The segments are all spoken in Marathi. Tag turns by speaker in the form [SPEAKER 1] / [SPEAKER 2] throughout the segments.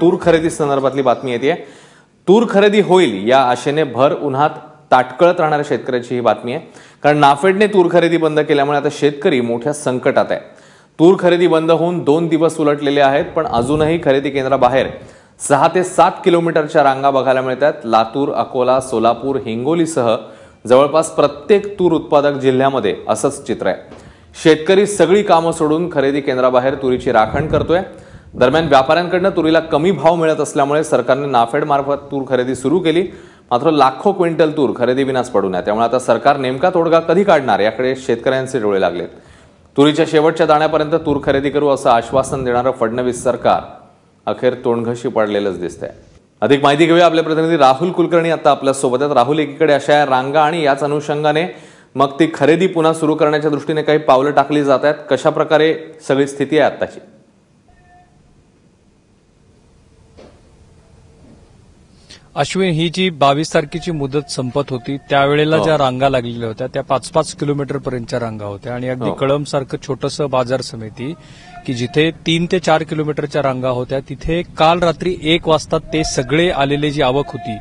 [SPEAKER 1] तूर खरेदी संदर्भातली बातमी येते. तूर खरेदी होईल या आशेने भर उन्हात ताटकळत राहणाऱ्या शेतकऱ्याची ही बातमी आहे. कारण नाफेडने तूर खरेदी बंद केल्यामुळे आता शेतकरी मोठ्या संकटात आहे. तूर खरेदी बंद होऊन दोन दिवस उलटलेले आहेत पण अजूनही खरेदी केंद्राबाहेर सहा ते सात किलोमीटरच्या रांगा बघायला मिळतात. लातूर अकोला सोलापूर हिंगोलीसह जवळपास प्रत्येक तूर उत्पादक जिल्ह्यामध्ये असंच चित्र आहे. शेतकरी सगळी कामं सोडून खरेदी केंद्राबाहेर तुरीची राखण करतोय. दरम्यान व्यापाऱ्यांकडनं तुरीला कमी भाव मिळत असल्यामुळे सरकारने नाफेड मार्फत तूर खरेदी सुरू केली. मात्र लाखो क्विंटल तूर खरेदीविनाच पडून पडू नये. त्यामुळे आता सरकार नेमका तोडगा कधी काढणार याकडे शेतकऱ्यांचे डोळे लागलेत. तुरीच्या शेवटच्या दाण्यापर्यंत तूर खरेदी करू असं आश्वासन देणारं फडणवीस सरकार अखेर तोंडघशी पडलेलंच दिसतंय. अधिक माहिती घेऊया आपले प्रतिनिधी राहुल कुलकर्णी आता आपल्यासोबत आहेत. राहुल एकीकडे अशा या रांगा आणि याच अनुषंगाने मग ती खरेदी पुन्हा सुरू करण्याच्या दृष्टीने काही पावलं टाकली जात आहेत. कशा प्रकारे सगळी स्थिती आहे आत्ताची?
[SPEAKER 2] अश्विन ही जी बावीस तारखेची मुदत संपत होती त्यावेळेला
[SPEAKER 1] हो.
[SPEAKER 2] ज्या रांगा लागलेल्या होत्या त्या पाच पाच किलोमीटर पर्यंतच्या रांगा होत्या आणि अगदी
[SPEAKER 1] हो.
[SPEAKER 2] कळम सारखं छोटंसं बाजार समिती की जिथे तीन ते चार किलोमीटरच्या रांगा होत्या तिथे काल रात्री एक वाजता ते सगळे आलेले जी आवक होती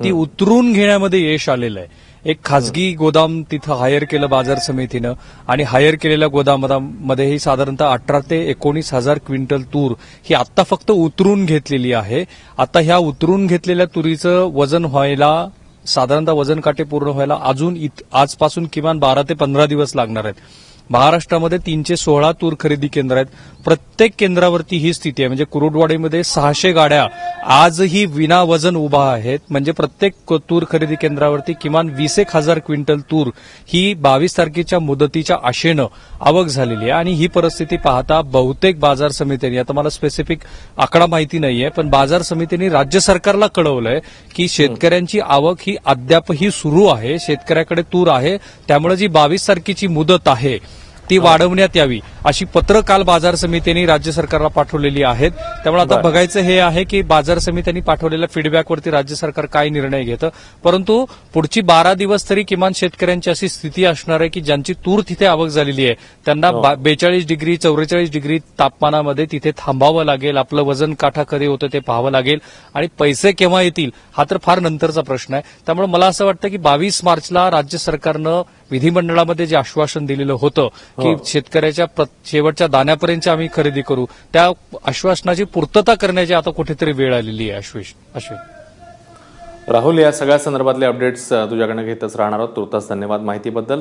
[SPEAKER 2] ती उतरून घेण्यामध्ये यश आलेलं आहे एक खाजगी गोदाम तिथं हायर केलं बाजार समितीनं. आणि हायर केलेल्या गोदामामध्येही साधारणतः अठरा ते एकोणीस हजार क्विंटल तूर ही आत्ता फक्त उतरून घेतलेली आहे. आता ह्या उतरून घेतलेल्या तुरीचं वजन व्हायला साधारणतः वजन काटे पूर्ण व्हायला अजून आजपासून किमान बारा ते पंधरा दिवस लागणार आहेत. महाराष्ट्रामध्ये तीनशे सोळा तूर खरेदी केंद्र आहेत. प्रत्येक केंद्रावरती ही स्थिती आहे. म्हणजे कुरुडवाडीमध्ये सहाशे गाड्या आजही विना वजन उभा आहेत. म्हणजे प्रत्येक तूर खरेदी केंद्रावरती किमान वीस एक हजार क्विंटल तूर ही बावीस तारखेच्या मुदतीच्या आशेनं आवक झालेली आहे. आणि ही परिस्थिती पाहता बहुतेक बाजार समित्यांनी आता मला स्पेसिफिक आकडा माहिती नाहीये पण बाजार समितीने राज्य सरकारला कळवलंय की शेतकऱ्यांची आवक ही अद्यापही सुरू आहे. शेतकऱ्याकडे तूर आहे. त्यामुळे जी बावीस तारखेची मुदत आहे ती वाढवण्यात यावी. अशी पत्र काल बाजार समितीने राज्य सरकारला पाठवलेली आहेत त्यामुळे आता. बघायचं हे आहे की बाजार समित्यांनी पाठवलेल्या फीडबॅकवरती राज्य सरकार काय निर्णय घेतं परंतु पुढची बारा दिवस तरी किमान शेतकऱ्यांची अशी स्थिती असणार आहे की ज्यांची तूर तिथे आवक झालेली आहे त्यांना
[SPEAKER 1] हो.
[SPEAKER 2] बेचाळीस डिग्री चौवेचाळीस डिग्री तापमानामध्ये तिथे थांबावं लागेल आपलं वजन काठा कधी होतं ते पाहावं लागेल आणि पैसे केव्हा येतील हा तर फार नंतरचा प्रश्न आहे त्यामुळे मला असं वाटतं की बावीस मार्चला राज्य सरकारनं विधिमंडळामध्ये जे आश्वासन दिलेलं होतं की
[SPEAKER 1] हो.
[SPEAKER 2] शेतकऱ्याच्या प्र- शेवटच्या दाण्यापर्यंत आम्ही खरेदी करू. त्या आश्वासनाची पूर्तता करण्याची आता कुठेतरी वेळ आलेली आहे अश्विश अश्विन
[SPEAKER 1] राहुल या सगळ्या संदर्भातले अपडेट्स तुझ्याकडनं घेतच राहणार आहोत. तुर्तास धन्यवाद माहितीबद्दल.